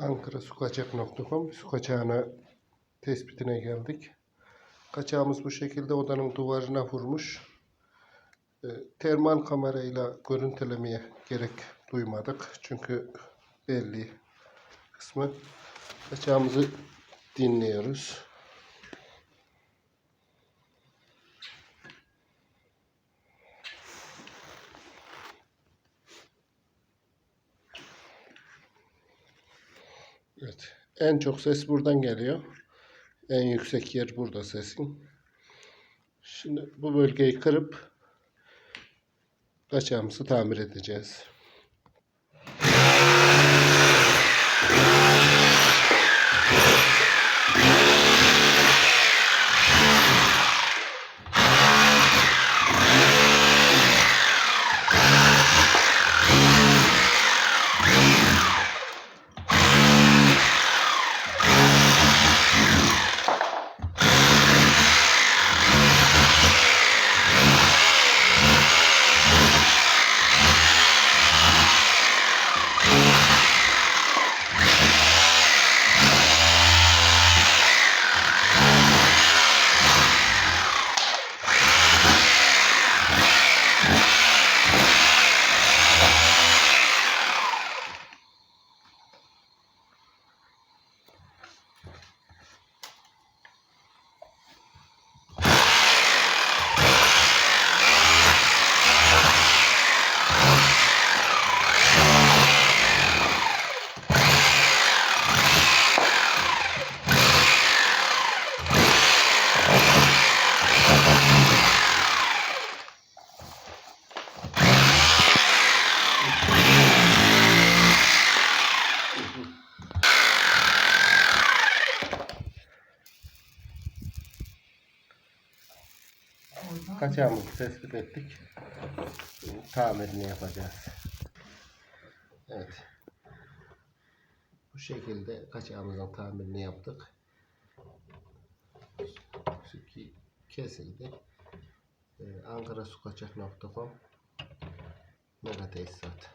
Ankara su kaçak.com su kaçağına tespitine geldik. Kaçağımız bu şekilde odanın duvarına vurmuş. E, termal kamerayla görüntülemeye gerek duymadık. Çünkü belli kısmı. Kaçağımızı dinliyoruz. Evet. En çok ses buradan geliyor. En yüksek yer burada sesin. Şimdi bu bölgeyi kırıp kaçağımızı tamir edeceğiz. Kaçağımızı tespit ettik. Tamirini yapacağız. Evet. Bu şekilde kaçağımızın tamirini yaptık. Süki kesildi. Ee, Ankara su kaçak.com Mega tesisat.